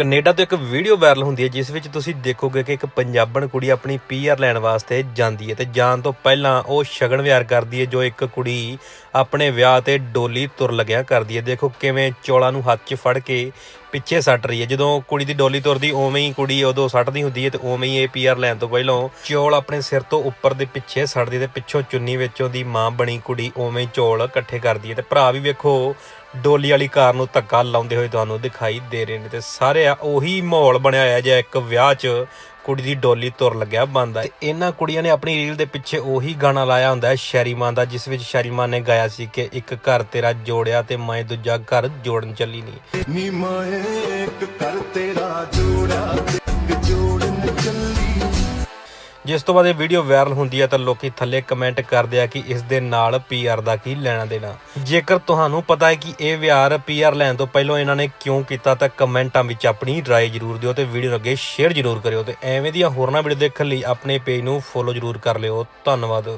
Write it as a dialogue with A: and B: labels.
A: Canada ਤੋਂ ਇੱਕ video viral ਹੁੰਦੀ ਹੈ, ਜਿਸ ਵਿੱਚ ਤੁਸੀਂ ਦੇਖੋਗੇ ਕਿ ਇੱਕ ਪੰਜਾਬਣ ਕੁੜੀ ਆਪਣੀ ਪੀਆਰ ਲੈਣ ਵਾਸਤੇ ਜਾਂਦੀ ਹੈ ਤੇ ਜਾਣ ਤੋਂ ਪਹਿਲਾਂ ਉਹ ਸ਼ਗਨ ਵਿਹਾਰ ਕਰਦੀ ਹੈ, ਜੋ ਇੱਕ ਕੁੜੀ ਆਪਣੇ ਵਿਆਹ ਤੇ ਡੋਲੀ ਤੁਰ ਲੱਗਿਆ ਕਰਦੀ ਹੈ। ਦੇਖੋ ਕਿਵੇਂ ਚੋਲਾਂ ਨੂੰ ਹੱਥ 'ਚ ਫੜ ਕੇ ਪਿੱਛੇ ਸੱਟ ਰਹੀ ਹੈ। ਜਦੋਂ ਕੁੜੀ ਦੀ ਡੋਲੀ ਤੁਰਦੀ, ਉਵੇਂ ਹੀ ਕੁੜੀ ਉਦੋਂ ਸੱਟਦੀ ਹੁੰਦੀ ਹੈ ਤੇ ਉਵੇਂ ਹੀ ਇਹ ਪੀਆਰ ਲੈਣ ਤੋਂ ਪਹਿਲਾਂ ਚੋਲ ਆਪਣੇ ਸਿਰ ਤੋਂ ਉੱਪਰ ਦੇ ਪਿੱਛੇ ਸੱਟਦੀ ਤੇ ਪਿੱਛੋਂ ਚੁੰਨੀ ਵਿੱਚੋਂ ਦੀ ਮਾਂ ਬਣੀ ਕੁੜੀ ਉਵੇਂ ਹੀ ਚੋਲ ਇਕੱਠੇ ਕਰਦੀ ਹੈ ਤੇ ਭਰਾ ਵੀ ਵੇਖੋ ਡੋਲੀ ਵਾਲੀ ਕਾਰ ਨੂੰ ਧੱਕਾ ਲਾਉਂਦੇ ਹੋਏ ਤੁਹਾਨੂੰ ਦਿਖਾਈ ਦੇ ਰਹੇ ਨੇ ਤੇ ਸਾਰੇ ਆ ਉਹੀ ਮਾਹੌਲ ਬਣਿਆ ਹੋਇਆ ਜਿਹਾ ਇੱਕ ਵਿਆਹ 'ਚ ਕੁੜੀ ਦੀ ਡੋਲੀ ਤੁਰ ਲੱਗਿਆ ਬੰਦਾ ਤੇ ਇਹਨਾਂ ਕੁੜੀਆਂ ਨੇ ਆਪਣੀ ਰੀਲ ਦੇ ਪਿੱਛੇ ਉਹੀ ਗਾਣਾ ਲਾਇਆ ਹੁੰਦਾ ਹੈ ਸ਼ੈਰੀਮਾਨ ਦਾ, ਜਿਸ ਵਿੱਚ ਸ਼ੈਰੀਮਾਨ ਨੇ ਗਾਇਆ ਸੀ ਕਿ ਇੱਕ ਘਰ ਤੇਰਾ ਜੋੜਿਆ ਤੇ ਮੈਂ ਦੂਜਾ ਘਰ ਜੋੜਨ ਚੱਲੀ ਨਹੀਂ
B: ਨੀ ਮੈਂ ਇੱਕ ਕਰ ਤੇਰਾ ਜੋੜਾ
A: ਜਿਸ ਤੋਂ ਬਾਅਦ ਇਹ ਵੀਡੀਓ ਵਾਇਰਲ ਹੁੰਦੀ ਹੈ ਤਾਂ ਲੋਕੀ ਥੱਲੇ ਕਮੈਂਟ ਕਰਦੇ ਆ ਕਿ ਇਸ ਦੇ ਨਾਲ ਪੀਆਰ ਦਾ ਕੀ ਲੈਣਾ ਦੇਣਾ ਜੇਕਰ ਤੁਹਾਨੂੰ ਪਤਾ ਹੈ ਕਿ ਇਹ ਵਿਹਾਰ ਪੀਆਰ ਲੈਣ ਤੋਂ ਪਹਿਲਾਂ ਇਹਨਾਂ ਨੇ ਕਿਉਂ ਕੀਤਾ ਤਾਂ ਕਮੈਂਟਾਂ ਵਿੱਚ ਆਪਣੀ رائے ਜ਼ਰੂਰ ਦਿਓ ਤੇ ਵੀਡੀਓ ਨੂੰ ਅੱਗੇ ਸ਼ੇਅਰ ਜ਼ਰੂਰ ਕਰਿਓ ਤੇ ਐਵੇਂ ਦੀਆਂ ਹੋਰਨਾਂ ਵੀਡੀਓ ਦੇਖਣ ਲਈ ਆਪਣੇ ਪੇਜ ਨੂੰ ਫੋਲੋ ਜ਼ਰੂਰ ਕਰ ਲਿਓ ਧੰਨਵਾਦ